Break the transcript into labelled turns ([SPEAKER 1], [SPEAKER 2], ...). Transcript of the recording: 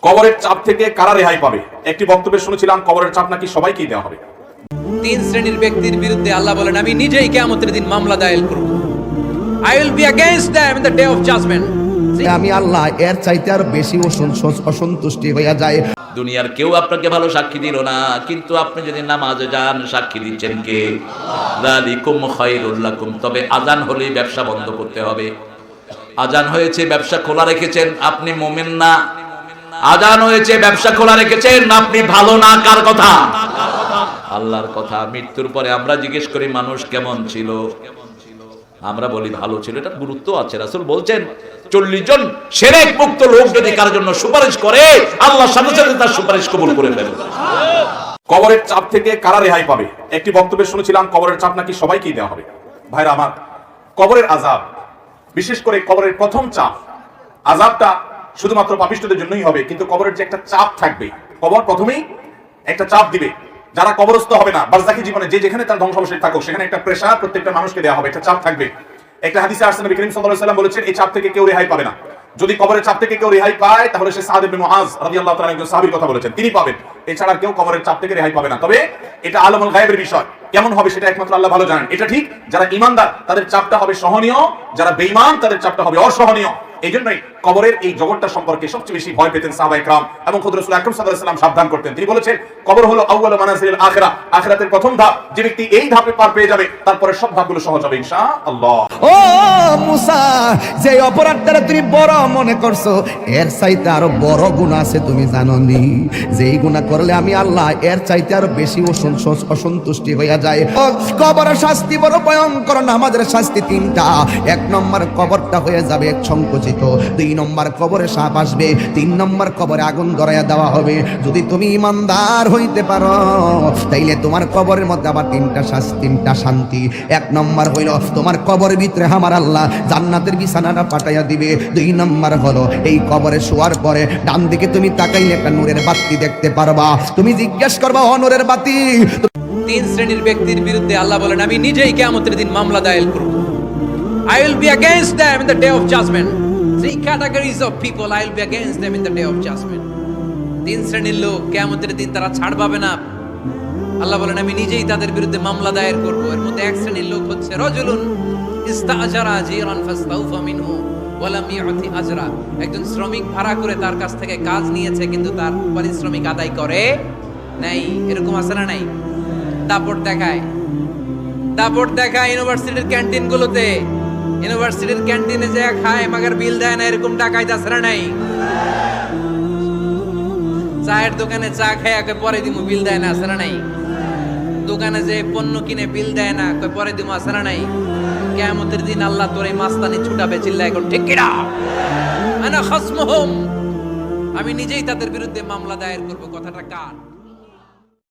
[SPEAKER 1] কবরের চাপ থেকে কারা রেহাই পাবে একটি বক্তব্যে শুনেছিলাম কবরের চাপ নাকি সবাইকেই দেওয়া হবে
[SPEAKER 2] তিন শ্রেণীর ব্যক্তির বিরুদ্ধে আল্লাহ বলেন আমি নিজেই কিয়ামতের দিন মামলা দায়ের করব I will be against them in the day of judgement
[SPEAKER 3] আমি আল্লাহ এর চাইতে আর বেশি অসন- অসন্তুষ্টি হইয়া যায়
[SPEAKER 4] দুনিয়ার কেউ আপনাকে ভালো সাক্ষী দিল না কিন্তু আপনি যদি নামাজে যান সাক্ষী দিচ্ছেন কে যালিকুম খায়রুল লাকুম তবে আজান হলেই ব্যবসা বন্ধ করতে হবে আজান হয়েছে ব্যবসা খোলা রেখেছেন আপনি মোমেন না আজান হয়েছে, ব্যবসা খোলা রেখেছেন, আপনি ভালো না, কার কথা? আল্লাহর কথা, মৃত্যুর পরে আমরা জিজ্ঞেস করি, মানুষ কেমন ছিল? আমরা বলি, ভালো ছিল এটা গুরুত্ব আছে। রাসূল বলছেন, চল্লিশ জন সেরেক মুক্ত লোক যদি কার জন্য সুপারিশ করে আল্লাহর সাথে সাথে তার সুপারিশ কবুল করে ফেলে
[SPEAKER 1] কবরের চাপ থেকে কারা রেহাই পাবে? একটি বক্তব্যে শুনেছিলাম, কবরের চাপ নাকি সবাইকেই দেওয়া হবে। ভাইরা আমার, কবরের আজাব, বিশেষ করে কবরের প্রথম চাপ আজাবটা শুধুমাত্র পাপিষ্টদের জন্যই হবে, কিন্তু কবরের যে একটা চাপ থাকবে, কবর প্রথমেই একটা চাপ দিবে। যারা কবরস্থ হবে না বারজাকি জীবনে যে যেখানে তার ধ্বংসাবশেষ থাকুক, সেখানে একটা প্রেশার প্রত্যেকটা মানুষকে দেওয়া হবে, একটা চাপ থাকবে। একটা হাদিসে আসছে, নবী করিম সাল্লাল্লাহু আলাইহি সাল্লাম বলেছেন, এই চাপ থেকে কেউ রেহাই পাবে না। যদি কবরের চাপ থেকে কেউ রেহাই পায়, তাহলে সে সাদ ইবনে মুআজ রাদিয়াল্লাহু তাআলা একজন সাহাবীর কথা বলেছেন। তিনি পাবেন। এছাড়া কেউ কবরের চাপ থেকে রেহাই পাবে না। তবে এটা আলমুল গায়েবের বিষয়। কেমন হবে সেটা একমাত্র আল্লাহ ভালো জানেন। এটা ঠিক, যারা ইমানদার তাদের চাপটা হবে সহনীয়। যারা বেঈমান, তাদের চাপটা হবে অসহনীয়। এই জন্যই কবরের এই জগৎটা সম্পর্কে সবচেয়ে বেশি ভয় পেতেন সাহাবা کرام এবং খুদ রাসূল আকরাম আলাইহি সাল্লাম সাবধান করতেন। তিনি বলেছেন, কবর হলো আউয়ালু মানাজিল আখিরা। আখিরাতের প্রথম ধাপ, যে ব্যক্তি এই ধাপে পার পেয়ে যাবে, তারপরে সব ধাপগুলো সহজ হবে, ইনশাআল্লাহ।
[SPEAKER 3] ও মুসা যে অপরাধটা তুমি বড় মনে করছ এর চাইতে আরও বড় গুণ আছে তুমি জানো নি যে এই গুণা করলে আমি আল্লাহ এর চাইতে আরও বেশি অসন্তুষ্টি হইয়া যায়। ও, কবরের শাস্তি বড় ভয়ঙ্কর শাস্তি তিনটা। এক নম্বর কবরটা হয়ে যাবে সংকুচিত দুই নম্বর কবরে সাপ আসবে তিন নম্বর কবরে আগুন ধরাইয়া দেওয়া হবে। যদি তুমি ইমানদার হইতে পারো তাইলে তোমার কবরের মধ্যে আবার তিনটা শাস্তি তিনটা শান্তি। এক নম্বর হইল তোমার কবরের ভিতরে আমার আল্লাহ আল্লাহ জান্নাতের বিছানাটা পাঠাইয়া দিবে। দুই নম্বর হলো, এই কবরে শোয়ার পরে ডান দিকে তুমি তাকাইলে একটা নূরের বাতি দেখতে পারবা। তুমি জিজ্ঞেস করবা অনূরের বাতি?
[SPEAKER 2] তিন শ্রেণির ব্যক্তির বিরুদ্ধে আল্লাহ বলেন, আমি নিজেই কেয়ামতের দিন মামলা দায়ের করব। I will be against them in the day of judgement three categories of people I will be against them in the day of judgement তিন শ্রেণির লোক কেয়ামতের দিন তারা ছাড় পাবে না। আল্লাহ বলেন, আমি নিজেই তাদের বিরুদ্ধে মামলা দায়ের করব। এর মধ্যে এক শ্রেণির লোক হচ্ছে রজুলুন। ইস্তাজারা জিরান ফাস্তাউফা মিনহু ওয়ালাম ইয়াতি আজরা। একজন শ্রমিক ভাড়া করে তার কাছ থেকে কাজ নিয়েছে, কিন্তু তার পারিশ্রমিক আদায় করে নাই। এরকম আছে না নাই? দাপট দেখায়। দাপট দেখায় ইউনিভার্সিটির ক্যান্টিন গুলোতে ইউনিভার্সিটির ক্যান্টিনে যে খায়, মাগার বিল দেয় না, এরকম টাকায় যাচ্ছে না নাই? চায়ের দোকানে চা খায় পরে দিমু, বিল দেয় না, আছে না নাই? দোকানে যে পণ্য কিনে বিল দেয় না কই পরে দিমা সারা নাই। কিয়ামতের দিন আল্লাহ তোর এই মাস্তানি ছুটাবে চিল্লা এখন, ঠিক কিনা? আনা খসমহুম। আমি নিজেই তাদের বিরুদ্ধে মামলা দায়ের করব, কথাটা কার?